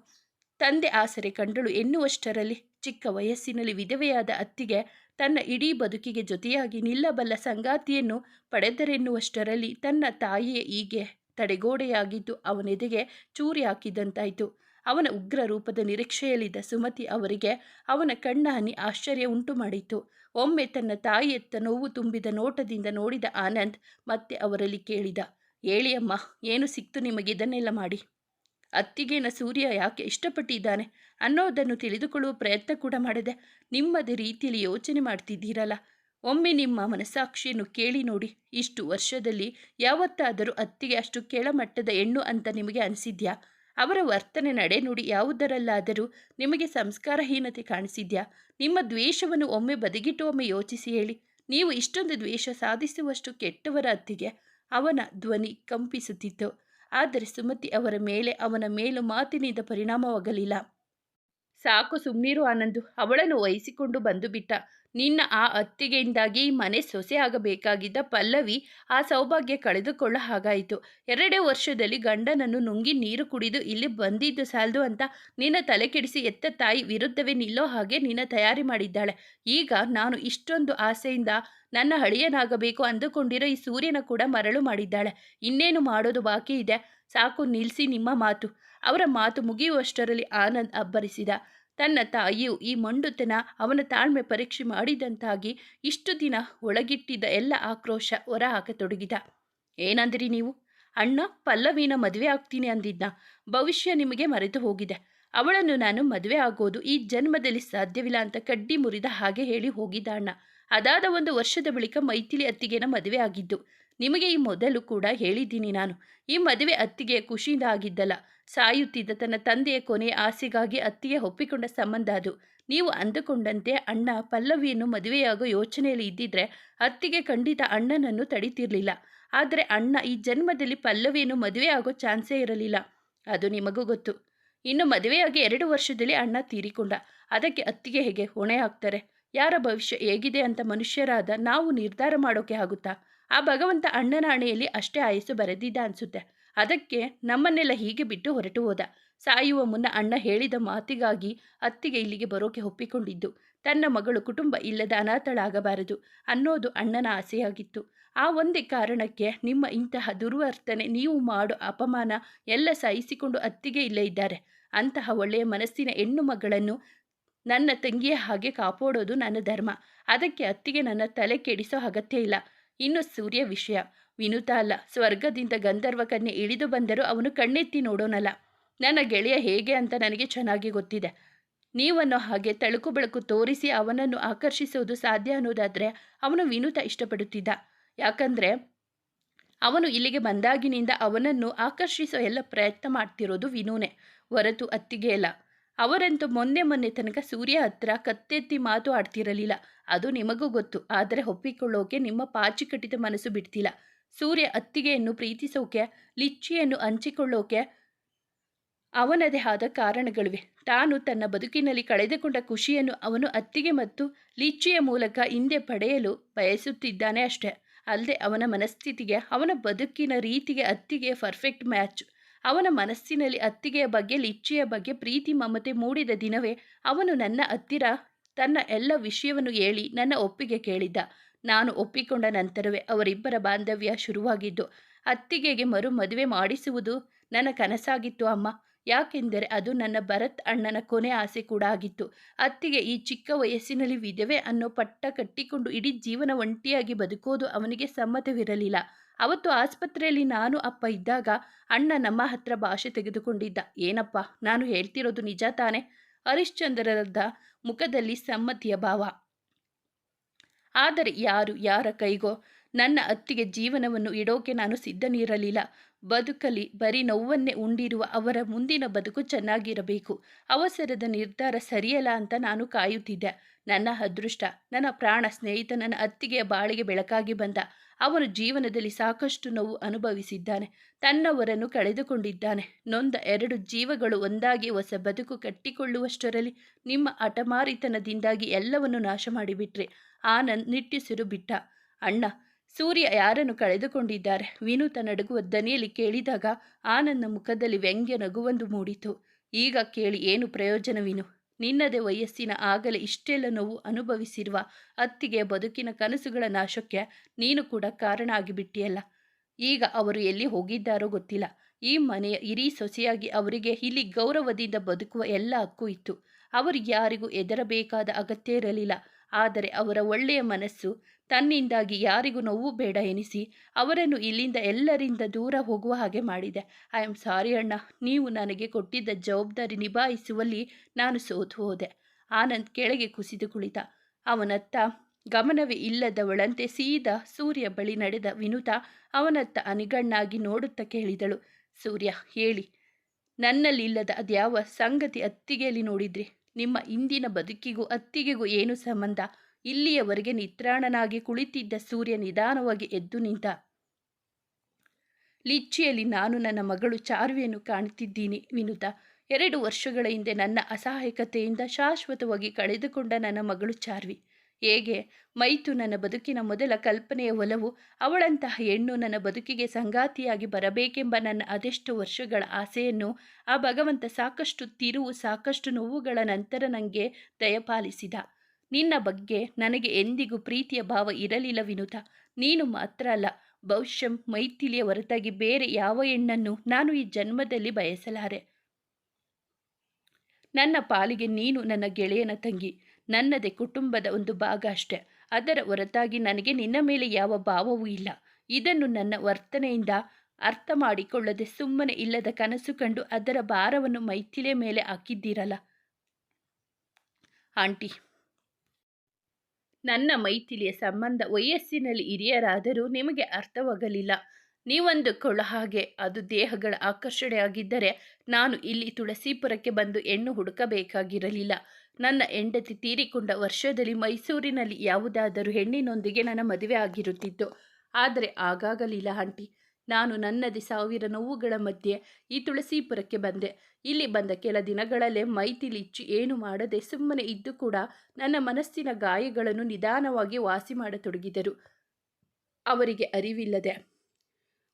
ತಂದೆ ಆಸರೆ ಕಂಡಳು ಎನ್ನುವಷ್ಟರಲ್ಲಿ ಚಿಕ್ಕ ವಯಸ್ಸಿನಲ್ಲಿ ವಿಧವೆಯಾದ ಅತ್ತಿಗೆ ತನ್ನ ಇಡೀ ಬದುಕಿಗೆ ಜೊತೆಯಾಗಿ ನಿಲ್ಲಬಲ್ಲ ಸಂಗಾತಿಯನ್ನು ಪಡೆದರೆನ್ನುವಷ್ಟರಲ್ಲಿ ತನ್ನ ತಾಯಿಯೇ ಹೀಗೆ ತಡೆಗೋಡೆಯಾಗಿದ್ದು ಅವನೆದೆಗೆ ಚೂರಿ ಹಾಕಿದಂತಾಯಿತು. ಅವನ ಉಗ್ರ ರೂಪದ ನಿರೀಕ್ಷೆಯಲ್ಲಿದ್ದ ಸುಮತಿ ಅವರಿಗೆ ಅವನ ಕಣ್ಣ ಹನಿ ಆಶ್ಚರ್ಯ ಉಂಟು ಮಾಡಿತು ಒಮ್ಮೆ ತನ್ನ ತಾಯಿಯತ್ತ ನೋವು ತುಂಬಿದ ನೋಟದಿಂದ ನೋಡಿದ ಆನಂದ್ ಮತ್ತೆ ಅವರಲ್ಲಿ ಕೇಳಿದ ಹೇಳಿ ಅಮ್ಮ ಏನು ಸಿಕ್ತು ನಿಮಗೆ? ಇದನ್ನೆಲ್ಲ ಮಾಡಿ. ಅತ್ತಿಗೆನ ಸೂರ್ಯ ಯಾಕೆ ಇಷ್ಟಪಟ್ಟಿದ್ದಾನೆ ಅನ್ನೋದನ್ನು ತಿಳಿದುಕೊಳ್ಳುವ ಪ್ರಯತ್ನ ಕೂಡ ಮಾಡಿದೆ. ನಿಮ್ಮದೇ ರೀತಿಯಲ್ಲಿ ಯೋಚನೆ ಮಾಡ್ತಿದ್ದೀರಲ್ಲ. ಒಮ್ಮೆ ನಿಮ್ಮ ಮನಸ್ಸಾಕ್ಷಿಯನ್ನು ಕೇಳಿ ನೋಡಿ. ಇಷ್ಟು ವರ್ಷದಲ್ಲಿ ಯಾವತ್ತಾದರೂ ಅತ್ತಿಗೆ ಅಷ್ಟು ಕೆಳಮಟ್ಟದ ಹೆಣ್ಣು ಅಂತ ನಿಮಗೆ ಅನಿಸಿದ್ಯಾ? ಅವರ ವರ್ತನೆ ನಡೆನುಡಿ ಯಾವುದರಲ್ಲಾದರೂ ನಿಮಗೆ ಸಂಸ್ಕಾರಹೀನತೆ ಕಾಣಿಸಿದ್ಯಾ? ನಿಮ್ಮ ದ್ವೇಷವನ್ನು ಒಮ್ಮೆ ಬದಿಗಿಟ್ಟು ಒಮ್ಮೆ ಯೋಚಿಸಿ ಹೇಳಿ. ನೀವು ಇಷ್ಟೊಂದು ದ್ವೇಷ ಸಾಧಿಸುವಷ್ಟು ಕೆಟ್ಟವರ ಅತ್ತಿಗೆ ಅವನ ಧ್ವನಿ ಕಂಪಿಸುತ್ತಿತ್ತು. ಆದರೆ ಸುಮತಿ ಅವರ ಮೇಲೆ, ಅವನ ಮೇಲು ಮಾತಿನಿಂದ ಪರಿಣಾಮವಾಗಲಿಲ್ಲ. ಸಾಕು ಸುಮ್ಮನಿರು ಆನಂದು, ಅವಳನ್ನು ವಹಿಸಿಕೊಂಡು ಬಂದು ಬಿಟ್ಟ. ನಿನ್ನ ಆ ಅತ್ತಿಗೆಯಿಂದಾಗಿ ಮನೆ ಸೊಸೆ ಆಗಬೇಕಾಗಿದ್ದ ಪಲ್ಲವಿ ಆ ಸೌಭಾಗ್ಯ ಕಳೆದುಕೊಳ್ಳ ಹಾಗಾಯಿತು. ಎರಡೇ ವರ್ಷದಲ್ಲಿ ಗಂಡನನ್ನು ನುಂಗಿ ನೀರು ಕುಡಿದು ಇಲ್ಲಿ ಬಂದಿದ್ದು ಸಾಲದು ಅಂತ ನಿನ್ನ ತಲೆ ಕೆಡಿಸಿ ಎತ್ತ ತಾಯಿ ವಿರುದ್ಧವೇ ನಿಲ್ಲೋ ಹಾಗೆ ನಿನ್ನ ತಯಾರಿ ಮಾಡಿದ್ದಾಳೆ. ಈಗ ನಾನು ಇಷ್ಟೊಂದು ಆಸೆಯಿಂದ ನನ್ನ ಹಳಿಯನಾಗಬೇಕು ಅಂದುಕೊಂಡಿರೋ ಈ ಸೂರ್ಯನ ಕೂಡ ಮರಳು ಮಾಡಿದ್ದಾಳೆ. ಇನ್ನೇನು ಮಾಡೋದು ಬಾಕಿ ಇದೆ? ಸಾಕು ನಿಲ್ಲಿಸಿ ನಿಮ್ಮ ಮಾತು. ಅವರ ಮಾತು ಮುಗಿಯುವಷ್ಟರಲ್ಲಿ ಆನಂದ್ ಅಬ್ಬರಿಸಿದ. ತನ್ನ ತಾಯಿಯು ಈ ಮಂಡುತನ ಅವನ ತಾಳ್ಮೆ ಪರೀಕ್ಷೆ ಮಾಡಿದಂತಾಗಿ ಇಷ್ಟು ದಿನ ಒಳಗಿಟ್ಟಿದ್ದ ಎಲ್ಲ ಆಕ್ರೋಶ ಹೊರಹಾಕತೊಡಗಿದ ಏನಂದ್ರಿ ನೀವು? ಅಣ್ಣ, ಪಲ್ಲವಿನ ಮದುವೆ ಆಗ್ತೀನಿ ಅಂದಿದ್ದ ಭವಿಷ್ಯ ನಿಮಗೆ ಮರೆತು ಹೋಗಿದೆ. ಅವಳನ್ನು ನಾನು ಮದುವೆ ಆಗೋದು ಈ ಜನ್ಮದಲ್ಲಿ ಸಾಧ್ಯವಿಲ್ಲ ಅಂತ ಕಡ್ಡಿ ಮುರಿದ ಹಾಗೆ ಹೇಳಿ ಹೋಗಿದ್ದ ಅಣ್ಣ. ಅದಾದ ಒಂದು ವರ್ಷದ ಬಳಿಕ ಮೈಥಿಲಿ ಅತ್ತಿಗೆನ ಮದುವೆ ಆಗಿದ್ದು. ನಿಮಗೆ ಈ ಮೊದಲು ಕೂಡ ಹೇಳಿದ್ದೀನಿ ನಾನು. ಈ ಮದುವೆ ಅತ್ತಿಗೆ ಖುಷಿಯಿಂದ ಆಗಿದ್ದಲ್ಲ ಸಾಯುತ್ತಿದ್ದ ತನ್ನ ತಂದೆಯ ಕೊನೆಯ ಆಸೆಗಾಗಿ ಅತ್ತಿಗೆ ಒಪ್ಪಿಕೊಂಡ ಸಂಬಂಧ ಅದು. ನೀವು ಅಂದುಕೊಂಡಂತೆ ಅಣ್ಣ ಪಲ್ಲವಿಯನ್ನು ಮದುವೆಯಾಗೋ ಯೋಚನೆಯಲ್ಲಿ ಇದ್ದಿದ್ರೆ ಅತ್ತಿಗೆ ಖಂಡಿತ ಅಣ್ಣನನ್ನು ತಡೀತಿರಲಿಲ್ಲ. ಆದರೆ ಅಣ್ಣ ಈ ಜನ್ಮದಲ್ಲಿ ಪಲ್ಲವಿಯನ್ನು ಮದುವೆ ಆಗೋ ಚಾನ್ಸೇ ಇರಲಿಲ್ಲ. ಅದು ನಿಮಗೂ ಗೊತ್ತು. ಇನ್ನು ಮದುವೆಯಾಗಿ ಎರಡು ವರ್ಷದಲ್ಲಿ ಅಣ್ಣ ತೀರಿಕೊಂಡ. ಅದಕ್ಕೆ ಅತ್ತಿಗೆ ಹೇಗೆ ಹೊಣೆ ಹಾಕ್ತಾರೆ ಯಾರ ಭವಿಷ್ಯ ಹೇಗಿದೆ ಅಂತ ಮನುಷ್ಯರಾದ ನಾವು ನಿರ್ಧಾರ ಮಾಡೋಕೆ ಆಗುತ್ತಾ? ಆ ಭಗವಂತ ಅಣ್ಣನ ಹಣೆಯಲ್ಲಿ ಅಷ್ಟೇ ಆಯಸ್ಸು ಬರೆದಿದ್ದ ಅನಿಸುತ್ತೆ. ಅದಕ್ಕೆ ನಮ್ಮನ್ನೆಲ್ಲ ಹೀಗೆ ಬಿಟ್ಟು ಹೊರಟು ಹೋದ. ಸಾಯುವ ಮುನ್ನ ಅಣ್ಣ ಹೇಳಿದ ಮಾತಿಗಾಗಿ ಅತ್ತಿಗೆ ಇಲ್ಲಿಗೆ ಬರೋಕೆ ಒಪ್ಪಿಕೊಂಡಿದ್ದು. ತನ್ನ ಮಗಳು ಕುಟುಂಬ ಇಲ್ಲದ ಅನಾಥಳಾಗಬಾರದು ಅನ್ನೋದು ಅಣ್ಣನ ಆಸೆಯಾಗಿತ್ತು. ಆ ಒಂದೇ ಕಾರಣಕ್ಕೆ ನಿಮ್ಮ ಇಂತಹ ದುರ್ವರ್ತನೆ, ನೀವು ಮಾಡೋ ಅಪಮಾನ ಎಲ್ಲ ಸಹಿಸಿಕೊಂಡು ಅತ್ತಿಗೆ ಇಲ್ಲೇ ಇದ್ದಾರೆ. ಅಂತಹ ಒಳ್ಳೆಯ ಮನಸ್ಸಿನ ಹೆಣ್ಣು ಮಗಳನ್ನು ನನ್ನ ತಂಗಿಯ ಹಾಗೆ ಕಾಪಾಡೋದು ನನ್ನ ಧರ್ಮ. ಅದಕ್ಕೆ ಅತ್ತಿಗೆ ನನ್ನ ತಲೆ ಕೆಡಿಸೋ ಅಗತ್ಯ ಇಲ್ಲ. ಇನ್ನು ಸೂರ್ಯ ವಿಷಯ. ವಿನುತ ಅಲ್ಲ. ಸ್ವರ್ಗದಿಂದ ಗಂಧರ್ವ ಕನ್ಯೆ ಇಳಿದು ಬಂದರೂ ಅವನು ಕಣ್ಣೆತ್ತಿ ನೋಡೋನಲ್ಲ. ನನ್ನ ಗೆಳೆಯ ಹೇಗೆ ಅಂತ ನನಗೆ ಚೆನ್ನಾಗಿ ಗೊತ್ತಿದೆ. ನೀವನ್ನು ಹಾಗೆ ತಳುಕು ಬೆಳಕು ತೋರಿಸಿ ಅವನನ್ನು ಆಕರ್ಷಿಸುವುದು ಸಾಧ್ಯ ಅನ್ನೋದಾದರೆ ಅವನು ವಿನುತ ಇಷ್ಟಪಡುತ್ತಿದ್ದ. ಯಾಕಂದರೆ ಅವನು ಇಲ್ಲಿಗೆ ಬಂದಾಗಿನಿಂದ ಅವನನ್ನು ಆಕರ್ಷಿಸೋ ಎಲ್ಲ ಪ್ರಯತ್ನ ಮಾಡ್ತಿರೋದು ವಿನೂನೆ. ಹೊರತು ಅತ್ತಿಗೆ ಅಲ್ಲ. ಅವರಂತೂ ಮೊನ್ನೆ ಮೊನ್ನೆ ತನಕ ಸೂರ್ಯ ಹತ್ರ ಕತ್ತೆತ್ತಿ ಮಾತು ಆಡ್ತಿರಲಿಲ್ಲ. ಅದು ನಿಮಗೂ ಗೊತ್ತು. ಆದರೆ ಒಪ್ಪಿಕೊಳ್ಳೋಕೆ ನಿಮ್ಮ ಪಾಚಿ ಕಟ್ಟಿದ ಮನಸ್ಸು ಬಿಡ್ತಿಲ್ಲ. ಸೂರ್ಯ ಅತ್ತಿಗೆಯನ್ನು ಪ್ರೀತಿಸೋಕೆ ಲಿಚ್ಚಿಯನ್ನು ಹಂಚಿಕೊಳ್ಳೋಕೆ ಅವನದೇ ಆದ ಕಾರಣಗಳಿವೆ. ತಾನು ತನ್ನ ಬದುಕಿನಲ್ಲಿ ಕಳೆದುಕೊಂಡ ಖುಷಿಯನ್ನು ಅವನು ಅತ್ತಿಗೆ ಮತ್ತು ಲಿಚ್ಚಿಯ ಮೂಲಕ ಹಿಂದೆ ಪಡೆಯಲು ಬಯಸುತ್ತಿದ್ದಾನೆ ಅಷ್ಟೇ. ಅಲ್ಲದೆ ಅವನ ಮನಸ್ಥಿತಿಗೆ, ಅವನ ಬದುಕಿನ ರೀತಿಗೆ ಅತ್ತಿಗೆ ಪರ್ಫೆಕ್ಟ್ ಮ್ಯಾಚ್ ಅವನ ಮನಸ್ಸಿನಲ್ಲಿ ಅತ್ತಿಗೆಯ ಬಗ್ಗೆ ಲಿಚ್ಚಿಯ ಬಗ್ಗೆ ಪ್ರೀತಿ, ಮಮತೆ ಮೂಡಿದ ದಿನವೇ ಅವನು ನನ್ನ ಹತ್ತಿರ ತನ್ನ ಎಲ್ಲ ವಿಷಯವನ್ನು ಹೇಳಿ ನನ್ನ ಒಪ್ಪಿಗೆ ಕೇಳಿದ್ದ. ನಾನು ಒಪ್ಪಿಕೊಂಡ ನಂತರವೇ ಅವರಿಬ್ಬರ ಬಾಂಧವ್ಯ ಶುರುವಾಗಿದ್ದು, ಅತ್ತಿಗೆಗೆ ಮರು ಮದುವೆ ಮಾಡಿಸುವುದು ನನ್ನ ಕನಸಾಗಿತ್ತು ಅಮ್ಮ. ಯಾಕೆಂದರೆ ಅದು ನನ್ನ ಭರತ್ ಅಣ್ಣನ ಕೊನೆ ಆಸೆ ಕೂಡ ಆಗಿತ್ತು. ಅತ್ತಿಗೆ ಈ ಚಿಕ್ಕ ವಯಸ್ಸಿನಲ್ಲಿ ವಿಧವೆ ಅನ್ನೋ ಪಟ್ಟ ಕಟ್ಟಿಕೊಂಡು ಇಡೀ ಜೀವನ ಒಂಟಿಯಾಗಿ ಬದುಕೋದು ಅವನಿಗೆ ಸಮ್ಮತವಿರಲಿಲ್ಲ. ಅವತ್ತು ಆಸ್ಪತ್ರೆಯಲ್ಲಿ ನಾನು ಅಪ್ಪ ಇದ್ದಾಗ ಅಣ್ಣ ನಮ್ಮ ಹತ್ರ ಭಾಷೆ ತೆಗೆದುಕೊಂಡಿದ್ದ. ಏನಪ್ಪ, ನಾನು ಹೇಳ್ತಿರೋದು ನಿಜ ತಾನೆ? ಹರಿಶ್ಚಂದ್ರದ ಮುಖದಲ್ಲಿ ಸಮ್ಮತಿಯ ಭಾವ. ಆದರೆ ಯಾರು, ಯಾರ ಕೈಗೋ? ನನ್ನ ಅತ್ತಿಗೆ ಜೀವನವನ್ನು ಇಡೋಕೆ ನಾನು ಸಿದ್ಧನಿರಲಿಲ್ಲ. ಬದುಕಲಿ ಬರೀ ನೋವನ್ನೇ ಉಂಡಿರುವ ಅವರ ಮುಂದಿನ ಬದುಕು ಚೆನ್ನಾಗಿರಬೇಕು. ಅವಸರದ ನಿರ್ಧಾರ ಸರಿಯಲ್ಲ ಅಂತ ನಾನು ಕಾಯುತ್ತಿದ್ದೆ. ನನ್ನ ಅದೃಷ್ಟ, ನನ್ನ ಪ್ರಾಣ ಸ್ನೇಹಿತ ನನ್ನ ಅತ್ತಿಗೆಯ ಬಾಳಿಗೆ ಬೆಳಕಾಗಿ ಬಂದ. ಅವನು ಜೀವನದಲ್ಲಿ ಸಾಕಷ್ಟು ನೋವು ಅನುಭವಿಸಿದ್ದಾನೆ. ತನ್ನವರನ್ನು ಕಳೆದುಕೊಂಡಿದ್ದಾನೆ. ನೊಂದ ಎರಡು ಜೀವಗಳು ಒಂದಾಗಿ ಹೊಸ ಬದುಕು ಕಟ್ಟಿಕೊಳ್ಳುವಷ್ಟರಲ್ಲಿ ನಿಮ್ಮ ಅಟಮಾರಿತನದಿಂದಾಗಿ ಎಲ್ಲವನ್ನು ನಾಶ ಮಾಡಿಬಿಟ್ರೆ. ಆನಂದ್ ನಿಟ್ಟಿಸಿರು ಬಿಟ್ಟ. ಅಣ್ಣ, ಸೂರ್ಯ ಯಾರನ್ನು ಕಳೆದುಕೊಂಡಿದ್ದಾರೆ? ವಿನು ನಡುಗುವ ದನಿಯಲ್ಲಿ ಕೇಳಿದಾಗ ಆನಂದ ಮುಖದಲ್ಲಿ ವ್ಯಂಗ್ಯ ನಗುವೊಂದು ಮೂಡಿತು. ಈಗ ಕೇಳಿ ಏನು ಪ್ರಯೋಜನವಿನು ನಿನ್ನದೇ ವಯಸ್ಸಿನ ಆಗಲೇ ಇಷ್ಟೆಲ್ಲ ನೋವು ಅನುಭವಿಸಿರುವ ಅತ್ತಿಗೆ ಬದುಕಿನ ಕನಸುಗಳ ನಾಶಕ್ಕೆ ನೀನು ಕೂಡ ಕಾರಣ ಆಗಿಬಿಟ್ಟಿಯಲ್ಲ ಈಗ ಅವರು ಎಲ್ಲಿ ಹೋಗಿದ್ದಾರೋ ಗೊತ್ತಿಲ್ಲ. ಈ ಮನೆಯ ಹಿರಿ ಸೊಸೆಯಾಗಿ ಅವರಿಗೆ ಇಲ್ಲಿ ಗೌರವದಿಂದ ಬದುಕುವ ಎಲ್ಲ ಹಕ್ಕು ಇತ್ತು. ಅವರು ಯಾರಿಗೂ ಎದರಬೇಕಾದ ಅಗತ್ಯ ಇರಲಿಲ್ಲ. ಆದರೆ ಅವರ ಒಳ್ಳೆಯ ಮನಸ್ಸು ತನ್ನಿಂದಾಗಿ ಯಾರಿಗೂ ನೋವು ಬೇಡ ಎನಿಸಿ ಅವರನ್ನು ಇಲ್ಲಿಂದ ಎಲ್ಲರಿಂದ ದೂರ ಹೋಗುವ ಹಾಗೆ ಮಾಡಿದೆ. ಐ ಆಮ್ ಸಾರಿ ಅಣ್ಣ, ನೀವು ನನಗೆ ಕೊಟ್ಟಿದ್ದ ಜವಾಬ್ದಾರಿ ನಿಭಾಯಿಸುವಲ್ಲಿ ನಾನು ಸೋತು ಹೋದೆ. ಆನಂದ್ ಕೆಳಗೆ ಕುಸಿದು ಕುಳಿತ. ಅವನತ್ತ ಗಮನವೇ ಇಲ್ಲದವಳಂತೆ ಸೀದಾ ಸೂರ್ಯ ಬಳಿ ನಡೆದ ವಿನುತ ಅವನತ್ತ ಅನಿಗಣ್ಣಾಗಿ ನೋಡುತ್ತಾ ಕೇಳಿದಳು. ಸೂರ್ಯ, ಹೇಳಿ. ನನ್ನಲ್ಲಿಲ್ಲದ ಅದ್ಯಾವ ಸಂಗತಿ ಅತ್ತಿಗೆಯಲ್ಲಿ ನೋಡಿದ್ರಿ? ನಿಮ್ಮ ಇಂದಿನ ಬದುಕಿಗೂ ಅತ್ತಿಗೆಗೂ ಏನು ಸಂಬಂಧ? ಇಲ್ಲಿಯವರೆಗೆ ನಿತ್ರಾಣನಾಗಿ ಕುಳಿತಿದ್ದ ಸೂರ್ಯ ನಿಧಾನವಾಗಿ ಎದ್ದು ನಿಂತ ಲಿಚ್ಚಿಯಲ್ಲಿ ನಾನು ನನ್ನ ಮಗಳು ಚಾರ್ವಿಯನ್ನು ಕಾಣುತ್ತಿದ್ದೀನಿ ವಿನುತ. ಎರಡು ವರ್ಷಗಳ ಹಿಂದೆ ನನ್ನ ಅಸಹಾಯಕತೆಯಿಂದ ಶಾಶ್ವತವಾಗಿ ಕಳೆದುಕೊಂಡ ನನ್ನ ಮಗಳು ಚಾರ್ವಿ. ಹೇಗೆ? ಮೈತು ನನ್ನ ಬದುಕಿನ ಮೊದಲ ಕಲ್ಪನೆಯ ಒಲವು, ಅವಳಂತಹ ಹೆಣ್ಣು ನನ್ನ ಬದುಕಿಗೆ ಸಂಗಾತಿಯಾಗಿ ಬರಬೇಕೆಂಬ ನನ್ನ ಅದೆಷ್ಟು ವರ್ಷಗಳ ಆಸೆಯನ್ನು ಆ ಭಗವಂತ ಸಾಕಷ್ಟು ತಿರುವು, ಸಾಕಷ್ಟು ನೋವುಗಳ ನಂತರ ನನಗೆ ದಯಪಾಲಿಸಿದ. ನಿನ್ನ ಬಗ್ಗೆ ನನಗೆ ಎಂದಿಗೂ ಪ್ರೀತಿಯ ಭಾವ ಇರಲಿಲ್ಲ ವಿನುತ. ನೀನು ಮಾತ್ರ ಅಲ್ಲ ಬಹುಶಃ ಮೈಥಿಲಿಯ ಹೊರತಾಗಿ ಬೇರೆ ಯಾವ ಹೆಣ್ಣನ್ನು ನಾನು ಈ ಜನ್ಮದಲ್ಲಿ ಬಯಸಲಾರೆ? ನನ್ನ ಪಾಲಿಗೆ ನೀನು ನನ್ನ ಗೆಳೆಯನ ತಂಗಿ. ನನ್ನದೇ ಕುಟುಂಬದ ಒಂದು ಭಾಗ ಅಷ್ಟೆ. ಅದರ ಹೊರತಾಗಿ ನನಗೆ ನಿನ್ನ ಮೇಲೆ ಯಾವ ಭಾವವೂ ಇಲ್ಲ. ಇದನ್ನು ನನ್ನ ವರ್ತನೆಯಿಂದ ಅರ್ಥ ಮಾಡಿಕೊಳ್ಳದೆ ಸುಮ್ಮನೆ ಇಲ್ಲದ ಕನಸು ಕಂಡು ಅದರ ಭಾರವನ್ನು ಮೈಥಿಲೆ ಮೇಲೆ ಹಾಕಿದ್ದೀರಲ್ಲ? ಆಂಟಿ, ನನ್ನ ಮೈಥಿಲಿಯ ಸಂಬಂಧ ವಯಸ್ಸಿನಲ್ಲಿ ಹಿರಿಯರಾದರೂ ನಿಮಗೆ ಅರ್ಥವಾಗಲಿಲ್ಲ. ನೀವಂದುಕೊಳ್ಳ ಹಾಗೆ, ಅದು ದೇಹಗಳ ಆಕರ್ಷಣೆಯಾಗಿದ್ದರೆ ನಾನು ಇಲ್ಲಿ ತುಳಸೀಪುರಕ್ಕೆ ಬಂದು ಹೆಣ್ಣು ಹುಡುಕಬೇಕಾಗಿರಲಿಲ್ಲ. ನನ್ನ ಹೆಂಡತಿ ತೀರಿಕೊಂಡ ವರ್ಷದಲ್ಲಿ ಮೈಸೂರಿನಲ್ಲಿ ಯಾವುದಾದರೂ ಹೆಣ್ಣಿನೊಂದಿಗೆ ನನ್ನ ಮದುವೆ ಆಗಿರುತ್ತಿತ್ತು. ಆದರೆ ಆಗಾಗಲಿಲ್ಲ ಆಂಟಿ. ನಾನು ನನ್ನದೇ ಸಾವಿರ ನೋವುಗಳ ಮಧ್ಯೆ ಈ ತುಳಸೀಪುರಕ್ಕೆ ಬಂದೆ. ಇಲ್ಲಿ ಬಂದ ಕೆಲ ದಿನಗಳಲ್ಲೇ ಮೈತಿಲಿಚ್ಚಿ ಏನು ಮಾಡದೆ ಸುಮ್ಮನೆ ಇದ್ದು ಕೂಡ ನನ್ನ ಮನಸ್ಸಿನ ಗಾಯಗಳನ್ನು ನಿಧಾನವಾಗಿ ವಾಸಿ ಮಾಡತೊಡಗಿದರು. ಅವರಿಗೆ ಅರಿವಿಲ್ಲದೆ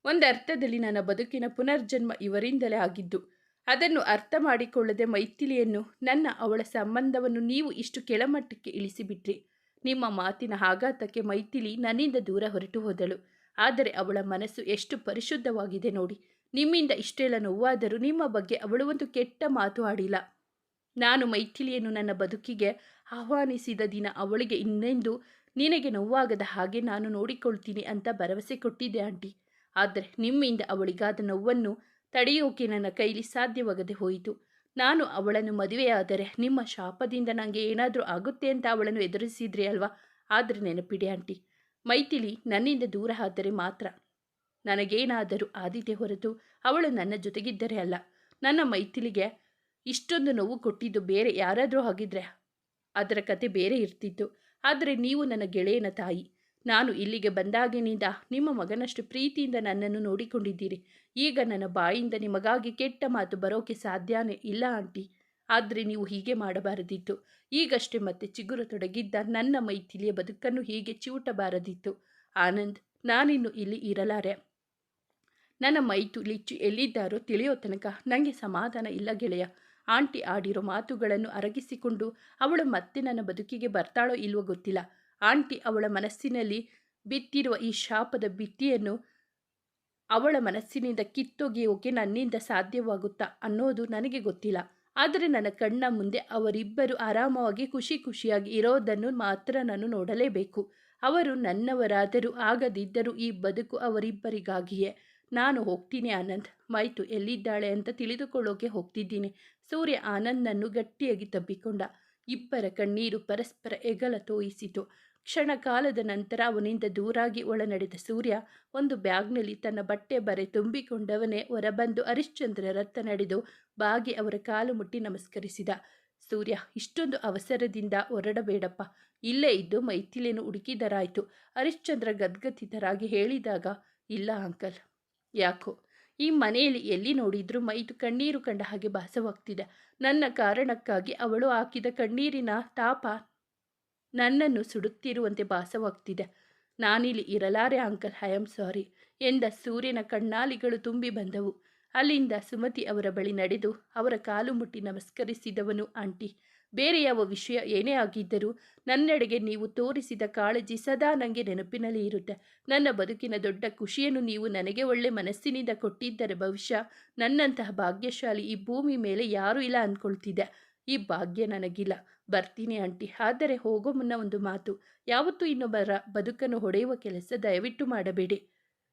ಒಂದರ್ಥದಲ್ಲಿ ನನ್ನ ಬದುಕಿನ ಪುನರ್ಜನ್ಮ ಇವರಿಂದಲೇ ಆಗಿದ್ದು. ಅದನ್ನು ಅರ್ಥ ಮಾಡಿಕೊಳ್ಳದೆ ಮೈಥಿಲಿಯನ್ನು, ನನ್ನ ಅವಳ ಸಂಬಂಧವನ್ನು ನೀವು ಇಷ್ಟು ಕೆಳಮಟ್ಟಕ್ಕೆ ಇಳಿಸಿಬಿಟ್ರಿ. ನಿಮ್ಮ ಮಾತಿನ ಆಘಾತಕ್ಕೆ ಮೈಥಿಲಿ ನನ್ನಿಂದ ದೂರ ಹೊರಟು ಹೋದಳು. ಆದರೆ ಅವಳ ಮನಸ್ಸು ಎಷ್ಟು ಪರಿಶುದ್ಧವಾಗಿದೆ ನೋಡಿ. ನಿಮ್ಮಿಂದ ಇಷ್ಟೆಲ್ಲ ನೋವಾದರೂ ನಿಮ್ಮ ಬಗ್ಗೆ ಅವಳು ಒಂದು ಕೆಟ್ಟ ಮಾತು ಆಡಿಲ್ಲ. ನಾನು ಮೈಥಿಲಿಯನ್ನು ನನ್ನ ಬದುಕಿಗೆ ಆಹ್ವಾನಿಸಿದ ದಿನ ಅವಳಿಗೆ ಇನ್ನೆಂದು, ನಿನಗೆ ನೋವಾಗದ ಹಾಗೆ ನಾನು ನೋಡಿಕೊಳ್ತೀನಿ ಅಂತ ಭರವಸೆ ಕೊಟ್ಟಿದ್ದೆ ಆಂಟಿ. ಆದರೆ ನಿಮ್ಮಿಂದ ಅವಳಿಗಾದ ನೋವನ್ನು ತಡೆಯೋಕೆ ನನ್ನ ಕೈಲಿ ಸಾಧ್ಯವಾಗದೆ ಹೋಯಿತು. ನಾನು ಅವಳನ್ನು ಮದುವೆಯಾದರೆ ನಿಮ್ಮ ಶಾಪದಿಂದ ನನಗೆ ಏನಾದರೂ ಆಗುತ್ತೆ ಅಂತ ಅವಳನ್ನು ಎದುರಿಸಿದ್ರಿ ಅಲ್ವಾ? ಆದರೆ ನೆನಪಿಡಿ ಆಂಟಿ, ಮೈಥಿಲಿ ನನ್ನಿಂದ ದೂರ ಆದರೆ ಮಾತ್ರ ನನಗೇನಾದರೂ ಆದಿತೆ ಹೊರತು ಅವಳು ನನ್ನ ಜೊತೆಗಿದ್ದರೆ ಅಲ್ಲ. ನನ್ನ ಮೈಥಿಲಿಗೆ ಇಷ್ಟೊಂದು ನೋವು ಕೊಟ್ಟಿದ್ದು ಬೇರೆ ಯಾರಾದರೂ ಆಗಿದ್ರೆ ಅದರ ಕತೆ ಬೇರೆ ಇರ್ತಿತ್ತು. ಆದರೆ ನೀವು ನನ್ನ ಗೆಳೆಯನ ತಾಯಿ. ನಾನು ಇಲ್ಲಿಗೆ ಬಂದಾಗಿನಿಂದ ನಿಮ್ಮ ಮಗನಷ್ಟು ಪ್ರೀತಿಯಿಂದ ನನ್ನನ್ನು ನೋಡಿಕೊಂಡಿದ್ದೀರಿ. ಈಗ ನನ್ನ ಬಾಯಿಂದ ನಿಮಗಾಗಿ ಕೆಟ್ಟ ಮಾತು ಬರೋಕೆ ಸಾಧ್ಯನೇ ಇಲ್ಲ ಆಂಟಿ. ಆದರೆ ನೀವು ಹೀಗೆ ಮಾಡಬಾರದಿತ್ತು. ಈಗಷ್ಟೇ ಮತ್ತೆ ಚಿಗುರು ತೊಡಗಿದ್ದ ನನ್ನ ಮೈಥಿಲಿಯ ಬದುಕನ್ನು ಹೀಗೆ ಚಿವುಟಬಾರದಿತ್ತು. ಆನಂದ್, ನಾನಿನ್ನು ಇಲ್ಲಿ ಇರಲಾರೆ. ನನ್ನ ಮೈತು ಲಿಚ್ಚು ಎಲ್ಲಿದ್ದಾರೋ ತಿಳಿಯೋ ತನಕ ನನಗೆ ಸಮಾಧಾನ ಇಲ್ಲ ಗೆಳೆಯ. ಆಂಟಿ ಆಡಿರೋ ಮಾತುಗಳನ್ನು ಅರಗಿಸಿಕೊಂಡು ಅವಳು ಮತ್ತೆ ನನ್ನ ಬದುಕಿಗೆ ಬರ್ತಾಳೋ ಇಲ್ವೋ ಗೊತ್ತಿಲ್ಲ. ಆಂಟಿ ಅವಳ ಮನಸ್ಸಿನಲ್ಲಿ ಬಿತ್ತಿರುವ ಈ ಶಾಪದ ಬಿತ್ತಿಯನ್ನು ಅವಳ ಮನಸ್ಸಿನಿಂದ ಕಿತ್ತೊಗೆಯೋಕೆ ನನ್ನಿಂದ ಸಾಧ್ಯವಾಗುತ್ತಾ ಅನ್ನೋದು ನನಗೆ ಗೊತ್ತಿಲ್ಲ. ಆದರೆ ನನ್ನ ಕಣ್ಣ ಮುಂದೆ ಅವರಿಬ್ಬರು ಆರಾಮವಾಗಿ ಖುಷಿ ಖುಷಿಯಾಗಿ ಇರೋದನ್ನು ಮಾತ್ರ ನಾನು ನೋಡಲೇಬೇಕು. ಅವರು ನನ್ನವರಾದರೂ ಆಗದಿದ್ದರೂ ಈ ಬದುಕು ಅವರಿಬ್ಬರಿಗಾಗಿಯೇ. ನಾನು ಹೋಗ್ತೀನಿ ಆನಂದ್. ಮೈತು ಎಲ್ಲಿದ್ದಾಳೆ ಅಂತ ತಿಳಿದುಕೊಳ್ಳೋಕೆ ಹೋಗ್ತಿದ್ದೀನಿ. ಸೂರ್ಯ ಆನಂದನ್ನು ಗಟ್ಟಿಯಾಗಿ ತಬ್ಬಿಕೊಂಡ. ಇಬ್ಬರ ಕಣ್ಣೀರು ಪರಸ್ಪರ ಎಗಲ ತೋಯಿಸಿತು. ಕ್ಷಣ ಕಾಲದ ನಂತರ ಅವನಿಂದ ದೂರಾಗಿ ಒಳನಡೆದ ಸೂರ್ಯ ಒಂದು ಬ್ಯಾಗ್ನಲ್ಲಿ ತನ್ನ ಬಟ್ಟೆ ಬರೆ ತುಂಬಿಕೊಂಡವನೇ ಹೊರಬಂದು ಹರಿಶ್ಚಂದ್ರ ರಥ ನಡೆದು ಬಾಗಿ ಅವರ ಕಾಲು ಮುಟ್ಟಿ ನಮಸ್ಕರಿಸಿದ. ಸೂರ್ಯ, ಇಷ್ಟೊಂದು ಅವಸರದಿಂದ ಹೊರಡಬೇಡಪ್ಪ. ಇಲ್ಲೇ ಇದ್ದು ಮೈಥಿಲೇನು ಹುಡುಕಿದರಾಯಿತು. ಹರಿಶ್ಚಂದ್ರ ಗದ್ಗತಿತರಾಗಿ ಹೇಳಿದಾಗ, ಇಲ್ಲ ಅಂಕಲ್. ಯಾಕೋ? ಈ ಮನೆಯಲ್ಲಿ ಎಲ್ಲಿ ನೋಡಿದ್ರೂ ಮೈದು ಕಣ್ಣೀರು ಕಂಡ ಹಾಗೆ ಭಾಸವಾಗ್ತಿದೆ. ನನ್ನ ಕಾರಣಕ್ಕಾಗಿ ಅವಳು ಹಾಕಿದ ಕಣ್ಣೀರಿನ ತಾಪ ನನ್ನನ್ನು ಸುಡುತ್ತಿರುವಂತೆ ಭಾಸವಾಗ್ತಿದೆ. ನಾನಿಲ್ಲಿ ಇರಲಾರೆ ಅಂಕಲ್, ಐ ಆಮ್ ಸಾರಿ ಎಂದ ಸೂರ್ಯನ ಕಣ್ಣಾಲಿಗಳು ತುಂಬಿ ಬಂದವು. ಅಲ್ಲಿಂದ ಸುಮತಿ ಅವರ ಬಳಿ ನಡೆದು ಅವರ ಕಾಲು ಮುಟ್ಟಿ ನಮಸ್ಕರಿಸಿದವನು, ಆಂಟಿ, ಬೇರೆ ಯಾವ ವಿಷಯ ಏನೇ ಆಗಿದ್ದರೂ ನನ್ನೆಡೆಗೆ ನೀವು ತೋರಿಸಿದ ಕಾಳಜಿ ಸದಾ ನನಗೆ ನೆನಪಿನಲ್ಲಿ ಇರುತ್ತೆ. ನನ್ನ ಬದುಕಿನ ದೊಡ್ಡ ಖುಷಿಯನ್ನು ನೀವು ನನಗೆ ಒಳ್ಳೆ ಮನಸ್ಸಿನಿಂದ ಕೊಟ್ಟಿದ್ದರೆ ಭವಿಷ್ಯ ನನ್ನಂತಹ ಭಾಗ್ಯಶಾಲಿ ಈ ಭೂಮಿ ಮೇಲೆ ಯಾರೂ ಇಲ್ಲ ಅಂದ್ಕೊಳ್ತಿದ್ದೆ. ಈ ಭಾಗ್ಯ ನನಗಿಲ್ಲ. ಬರ್ತೀನಿ ಆಂಟಿ. ಆದರೆ ಹೋಗೋ ಮುನ್ನ ಒಂದು ಮಾತು. ಯಾವತ್ತೂ ಇನ್ನೊಬ್ಬರ ಬದುಕನ್ನು ಹೊಡೆಯುವ ಕೆಲಸ ದಯವಿಟ್ಟು ಮಾಡಬೇಡಿ.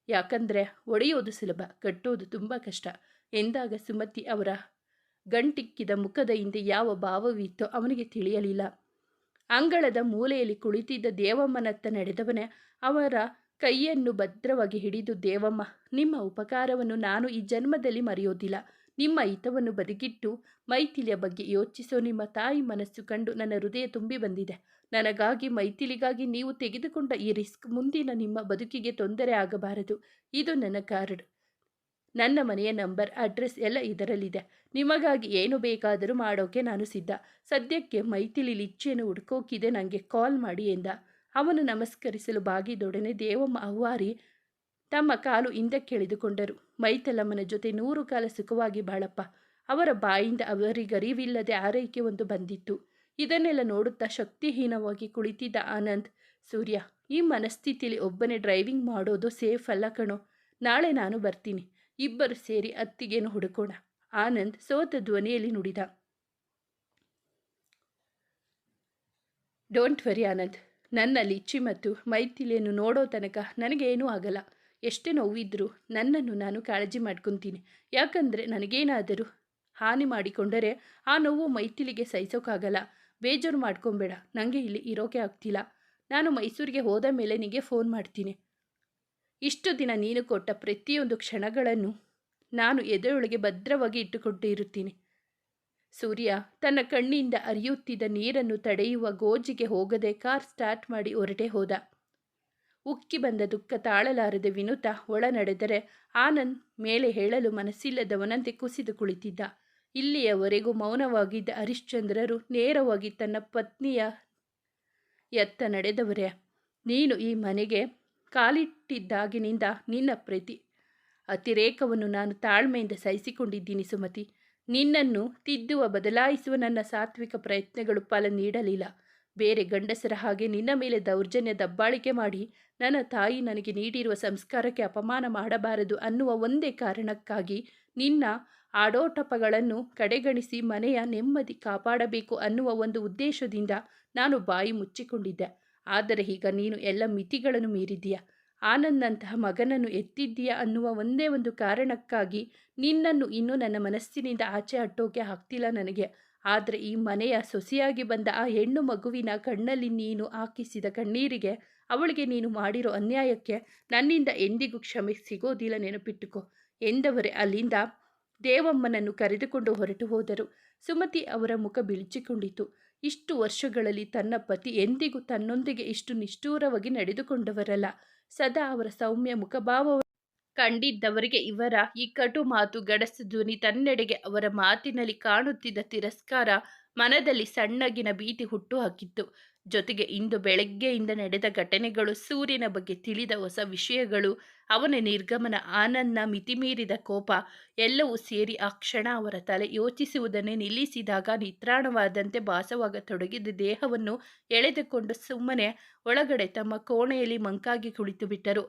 ಯಾಕಂದರೆ ಒಡೆಯೋದು ಸುಲಭ, ಕಟ್ಟೋದು ತುಂಬ ಕಷ್ಟ. ಎಂದಾಗ ಸುಮತಿ ಅವರ ಗಂಟಿಕ್ಕಿದ ಮುಖದ ಹಿಂದೆ ಯಾವ ಭಾವವಿತ್ತೋ ಅವನಿಗೆ ತಿಳಿಯಲಿಲ್ಲ. ಅಂಗಳದ ಮೂಲೆಯಲ್ಲಿ ಕುಳಿತಿದ್ದ ದೇವಮ್ಮನತ್ತ ನಡೆದವನೇ ಅವರ ಕೈಯನ್ನು ಭದ್ರವಾಗಿ ಹಿಡಿದು, ದೇವಮ್ಮ, ನಿಮ್ಮ ಉಪಕಾರವನ್ನು ನಾನು ಈ ಜನ್ಮದಲ್ಲಿ ಮರೆಯೋದಿಲ್ಲ. ನಿಮ್ಮ ಹಿತವನ್ನು ಬದಿಗಿಟ್ಟು ಮೈಥಿಲಿಯ ಬಗ್ಗೆ ಯೋಚಿಸೋ ನಿಮ್ಮ ತಾಯಿ ಮನಸ್ಸು ಕಂಡು ನನ್ನ ಹೃದಯ ತುಂಬಿ ಬಂದಿದೆ. ನನಗಾಗಿ, ಮೈಥಿಲಿಗಾಗಿ ನೀವು ತೆಗೆದುಕೊಂಡ ಈ ರಿಸ್ಕ್ ಮುಂದಿನ ನಿಮ್ಮ ಬದುಕಿಗೆ ತೊಂದರೆ ಆಗಬಾರದು. ಇದು ನನ್ನ ಕಾರ್ಡ್. ನನ್ನ ಮನೆಯ ನಂಬರ್, ಅಡ್ರೆಸ್ ಎಲ್ಲ ಇದರಲ್ಲಿದೆ. ನಿಮಗಾಗಿ ಏನು ಬೇಕಾದರೂ ಮಾಡೋಕೆ ನಾನು ಸಿದ್ಧ. ಸದ್ಯಕ್ಕೆ ಮೈಥಿಲಿ ಲಿಚ್ಚೆಯನ್ನು ಹುಡ್ಕೋಕಿದೆ ನನಗೆ ಕಾಲ್ ಮಾಡಿ ಎಂದ. ಅವನು ನಮಸ್ಕರಿಸಲು ಬಾಗಿದೊಡನೆ ದೇವಮ್ಮ ಅವ್ವಾರಿ ತಮ್ಮ ಕಾಲು ಹಿಂದಕ್ಕೆ ಎಳೆದುಕೊಂಡರು ಮೈತಲಮ್ಮನ ಜೊತೆ ನೂರು ಕಾಲ ಸುಖವಾಗಿ ಬಾಳಪ್ಪ. ಅವರ ಬಾಯಿಂದ ಅವರಿಗರಿವಿಲ್ಲದೆ ಆರೈಕೆ ಒಂದು ಬಂದಿತ್ತು. ಇದನ್ನೆಲ್ಲ ನೋಡುತ್ತಾ ಶಕ್ತಿಹೀನವಾಗಿ ಕುಳಿತಿದ್ದ ಆನಂದ್, ಸೂರ್ಯ, ಈ ಮನಸ್ಥಿತಿಯಲ್ಲಿ ಒಬ್ಬನೇ ಡ್ರೈವಿಂಗ್ ಮಾಡೋದು ಸೇಫ್ ಅಲ್ಲ ಕಣೋ. ನಾಳೆ ನಾನು ಬರ್ತೀನಿ. ಇಬ್ಬರು ಸೇರಿ ಅತ್ತಿಗೇನು ಹುಡುಕೋಣ. ಆನಂದ್ ಸೋತ ಧ್ವನಿಯಲ್ಲಿ ನುಡಿದ. Don't worry Anand. ನನ್ನ ಲಿಚ್ಚಿ ಮತ್ತು ಮೈಥಿಲಿಯನ್ನು ನೋಡೋ ತನಕ ನನಗೇನೂ ಆಗಲ್ಲ. ಎಷ್ಟೇ ನೋವಿದ್ರೂ ನನ್ನನ್ನು ನಾನು ಕಾಳಜಿ ಮಾಡ್ಕೊತೀನಿ. ಯಾಕಂದರೆ ನನಗೇನಾದರೂ ಹಾನಿ ಮಾಡಿಕೊಂಡರೆ ಆ ನೋವು ಮೈಥಿಲಿಗೆ ಸಹಿಸೋಕ್ಕಾಗಲ್ಲ ಬೇಜಾರು ಮಾಡ್ಕೊಬೇಡ. ನನಗೆ ಇಲ್ಲಿ ಇರೋಕೆ ಆಗ್ತಿಲ್ಲ. ನಾನು ಮೈಸೂರಿಗೆ ಹೋದ ಮೇಲೆ ನಿನಗೆ ಫೋನ್ ಮಾಡ್ತೀನಿ. ಇಷ್ಟು ದಿನ ನೀನು ಕೊಟ್ಟ ಪ್ರತಿಯೊಂದು ಕ್ಷಣಗಳನ್ನು ನಾನು ಎದೆಯೊಳಗೆ ಭದ್ರವಾಗಿ ಇಟ್ಟುಕೊಂಡಿರುತ್ತೀನಿ ಸೂರ್ಯ ತನ್ನ ಕಣ್ಣಿಂದ ಅರಿಯುತ್ತಿದ್ದ ನೀರನ್ನು ತಡೆಯುವ ಗೋಜಿಗೆ ಹೋಗದೆ ಕಾರ್ ಸ್ಟಾರ್ಟ್ ಮಾಡಿ ಹೊರಟೇ ಹೋದ. ಉಕ್ಕಿ ಬಂದ ದುಃಖ ತಾಳಲಾರದೆ ವಿನುತ ಒಳ ನಡೆದರೆ ಆನಂದ್ ಮೇಲೆ ಹೇಳಲು ಮನಸ್ಸಿಲ್ಲದವನಂತೆ ಕುಸಿದು ಕುಳಿತಿದ್ದ. ಇಲ್ಲಿಯವರೆಗೂ ಮೌನವಾಗಿದ್ದ ಹರಿಶ್ಚಂದ್ರರು ನೇರವಾಗಿ ತನ್ನ ಪತ್ನಿಯ ಎತ್ತ ನಡೆದವರೇ. ನೀನು ಈ ಮನೆಗೆ ಕಾಲಿಟ್ಟಿದ್ದಾಗಿನಿಂದ ನಿನ್ನ ಪ್ರೀತಿ, ಅತಿರೇಕವನ್ನು ನಾನು ತಾಳ್ಮೆಯಿಂದ ಸಹಿಸಿಕೊಂಡಿದ್ದೀನಿ ಸುಮತಿ. ನಿನ್ನನ್ನು ತಿದ್ದುವ, ಬದಲಾಯಿಸುವ ನನ್ನ ಸಾತ್ವಿಕ ಪ್ರಯತ್ನಗಳು ಫಲ ನೀಡಲಿಲ್ಲ. ಬೇರೆ ಗಂಡಸರ ಹಾಗೆ ನಿನ್ನ ಮೇಲೆ ದೌರ್ಜನ್ಯ ದಬ್ಬಾಳಿಕೆ ಮಾಡಿ ನನ್ನ ತಾಯಿ ನನಗೆ ನೀಡಿರುವ ಸಂಸ್ಕಾರಕ್ಕೆ ಅಪಮಾನ ಮಾಡಬಾರದು ಅನ್ನುವ ಒಂದೇ ಕಾರಣಕ್ಕಾಗಿ ನಿನ್ನ ಆಡೋಟಪಗಳನ್ನು ಕಡೆಗಣಿಸಿ ಮನೆಯ ನೆಮ್ಮದಿ ಕಾಪಾಡಬೇಕು ಅನ್ನುವ ಒಂದು ಉದ್ದೇಶದಿಂದ ನಾನು ಬಾಯಿ ಮುಚ್ಚಿಕೊಂಡಿದ್ದೆ. ಆದರೆ ಈಗ ನೀನು ಎಲ್ಲ ಮಿತಿಗಳನ್ನು ಮೀರಿದ್ದೀಯ. ಆನಂದಂತಹ ಮಗನನ್ನು ಎತ್ತಿದ್ದೀಯ ಅನ್ನುವ ಒಂದೇ ಒಂದು ಕಾರಣಕ್ಕಾಗಿ ನಿನ್ನನ್ನು ಇನ್ನೂ ನನ್ನ ಮನಸ್ಸಿನಿಂದ ಆಚೆ ಅಟ್ಟೋಕೆ ಆಗ್ತಿಲ್ಲ ನನಗೆ. ಆದರೆ ಈ ಮನೆಯ ಸೊಸೆಯಾಗಿ ಬಂದ ಆ ಹೆಣ್ಣು ಮಗುವಿನ ಕಣ್ಣಲ್ಲಿ ನೀನು ಹಾಕಿಸಿದ ಕಣ್ಣೀರಿಗೆ ಅವಳಿಗೆ ನೀನು ಮಾಡಿರೋ ಅನ್ಯಾಯಕ್ಕೆ ನನ್ನಿಂದ ಎಂದಿಗೂ ಕ್ಷಮೆ ಸಿಗೋದಿಲ್ಲ ನೆನಪಿಟ್ಟುಕೋ ಎಂದವರೇ ಅಲ್ಲಿಂದ ದೇವಮ್ಮನನ್ನು ಕರೆದುಕೊಂಡು ಹೊರಟು ಹೋದರು. ಸುಮತಿ ಅವರ ಮುಖ ಬಿಳಿಚಿಕೊಂಡಿತು. ಇಷ್ಟು ವರ್ಷಗಳಲ್ಲಿ ತನ್ನ ಪತಿ ಎಂದಿಗೂ ತನ್ನೊಂದಿಗೆ ಇಷ್ಟು ನಿಷ್ಠೂರವಾಗಿ ನಡೆದುಕೊಂಡವರಲ್ಲ. ಸದಾ ಅವರ ಸೌಮ್ಯ ಮುಖಭಾವ ಕಂಡಿದ್ದವರಿಗೆ ಇವರ ಈ ಕಟು ಮಾತು ಗಡಸು ಧ್ವನಿ ತನ್ನೆಡೆಗೆ ಅವರ ಮಾತಿನಲ್ಲಿ ಕಾಣುತ್ತಿದ್ದ ತಿರಸ್ಕಾರ ಮನದಲ್ಲಿ ಸಣ್ಣಗಿನ ಭೀತಿ ಹುಟ್ಟು ಹಾಕಿತ್ತು ಜೊತೆಗೆ ಇಂದು ಬೆಳಗ್ಗೆಯಿಂದ ನಡೆದ ಘಟನೆಗಳು, ಸೂರ್ಯನ ಬಗ್ಗೆ ತಿಳಿದ ಹೊಸ ವಿಷಯಗಳು, ಅವನ ನಿರ್ಗಮನ ಆನಂದ ಮಿತಿಮೀರಿದ ಕೋಪ, ಎಲ್ಲವೂ ಸೇರಿ ಆ ಕ್ಷಣ ಅವರ ತಲೆ ಯೋಚಿಸುವುದನ್ನೇ ನಿಲ್ಲಿಸಿದಾಗ ನಿತ್ರಾಣವಾದಂತೆ ಭಾಸವಾಗತೊಡಗಿದ ದೇಹವನ್ನು ಎಳೆದುಕೊಂಡು ಸುಮ್ಮನೆ ಒಳಗಡೆ ತಮ್ಮ ಕೋಣೆಯಲ್ಲಿ ಮಂಕಾಗಿ ಕುಳಿತು ಬಿಟ್ಟರು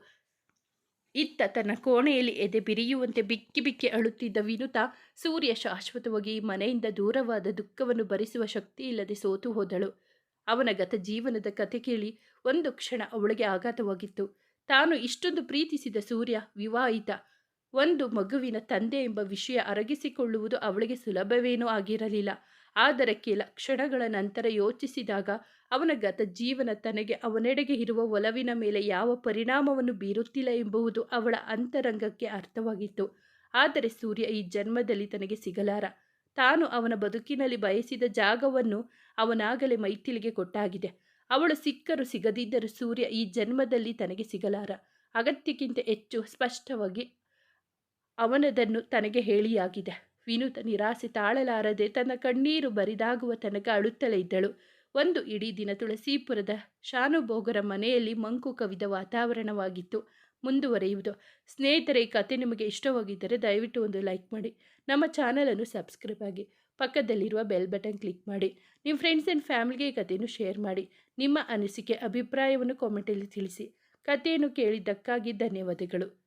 ಇತ್ತ ತನ್ನ ಕೋಣೆಯಲ್ಲಿ ಎದೆ ಬಿರಿಯುವಂತೆ ಬಿಕ್ಕಿ ಬಿಕ್ಕಿ ಅಳುತ್ತಿದ್ದ ವಿನುತ ಸೂರ್ಯ ಶಾಶ್ವತವಾಗಿ ಮನೆಯಿಂದ ದೂರವಾದ ದುಃಖವನ್ನು ಭರಿಸುವ ಶಕ್ತಿ ಇಲ್ಲದೆ ಸೋತು ಹೋದಳು. ಅವನ ಗತ ಜೀವನದ ಕತೆ ಕೇಳಿ ಒಂದು ಕ್ಷಣ ಅವಳಿಗೆ ಆಘಾತವಾಗಿತ್ತು. ತಾನು ಇಷ್ಟೊಂದು ಪ್ರೀತಿಸಿದ ಸೂರ್ಯ ವಿವಾಹಿತ. ಒಂದು ಮಗುವಿನ ತಂದೆ ಎಂಬ ವಿಷಯ ಅರಗಿಸಿಕೊಳ್ಳುವುದು ಅವಳಿಗೆ ಸುಲಭವೇನೂ ಆಗಿರಲಿಲ್ಲ. ಆದರೆ ಕೆಲ ಕ್ಷಣಗಳ ನಂತರ ಯೋಚಿಸಿದಾಗ ಅವನ ಗತ ಜೀವನ ತನಗೆ ಅವನೆಡೆಗೆ ಇರುವ ಒಲವಿನ ಮೇಲೆ ಯಾವ ಪರಿಣಾಮವನ್ನು ಬೀರುತ್ತಿಲ್ಲ ಎಂಬುವುದು ಅವಳ ಅಂತರಂಗಕ್ಕೆ ಅರ್ಥವಾಗಿತ್ತು. ಆದರೆ ಸೂರ್ಯ ಈ ಜನ್ಮದಲ್ಲಿ ತನಗೆ ಸಿಗಲಾರ. ತಾನು ಅವನ ಬದುಕಿನಲ್ಲಿ ಬಯಸಿದ ಜಾಗವನ್ನು ಅವನಾಗಲೇ ಮೈಥಿಲಿಗೆ ಕೊಟ್ಟಾಗಿದೆ. ಅವಳು ಸಿಕ್ಕರು ಸಿಗದಿದ್ದರೂ ಸೂರ್ಯ ಈ ಜನ್ಮದಲ್ಲಿ ತನಗೆ ಸಿಗಲಾರ. ಅಗತ್ಯಕ್ಕಿಂತ ಹೆಚ್ಚು ಸ್ಪಷ್ಟವಾಗಿ ಅವನದನ್ನು ತನಗೆ ಹೇಳಿಯಾಗಿದೆ. ವಿನುತ ನಿರಾಸೆ ತಾಳಲಾರದೆ ತನ್ನ ಕಣ್ಣೀರು ಬರಿದಾಗುವ ತನಕ ಅಳುತ್ತಲೇ ಇದ್ದಳು. ಒಂದು ಇಡೀ ದಿನ ತುಳಸೀಪುರದ ಶಾನುಭೋಗರ ಮನೆಯಲ್ಲಿ ಮಂಕು ಕವಿದ ವಾತಾವರಣವಾಗಿತ್ತು. ಮುಂದುವರೆಯುವುದು. ಸ್ನೇಹಿತರೆ, ಈ ಕತೆ ನಿಮಗೆ ಇಷ್ಟವಾಗಿದ್ದರೆ ದಯವಿಟ್ಟು ಒಂದು ಲೈಕ್ ಮಾಡಿ. ನಮ್ಮ ಚಾನಲನ್ನು ಸಬ್ಸ್ಕ್ರೈಬ್ ಆಗಿ. ಪಕ್ಕದಲ್ಲಿರುವ ಬೆಲ್ ಬಟನ್ ಕ್ಲಿಕ್ ಮಾಡಿ. ನಿಮ್ಮ ಫ್ರೆಂಡ್ಸ್ ಆ್ಯಂಡ್ ಫ್ಯಾಮಿಲಿಗೆ ಕಥೆಯನ್ನು ಶೇರ್ ಮಾಡಿ. ನಿಮ್ಮ ಅನಿಸಿಕೆ, ಅಭಿಪ್ರಾಯವನ್ನು ಕಾಮೆಂಟಲ್ಲಿ ತಿಳಿಸಿ. ಕಥೆಯನ್ನು ಕೇಳಿದ್ದಕ್ಕಾಗಿ ಧನ್ಯವಾದಗಳು.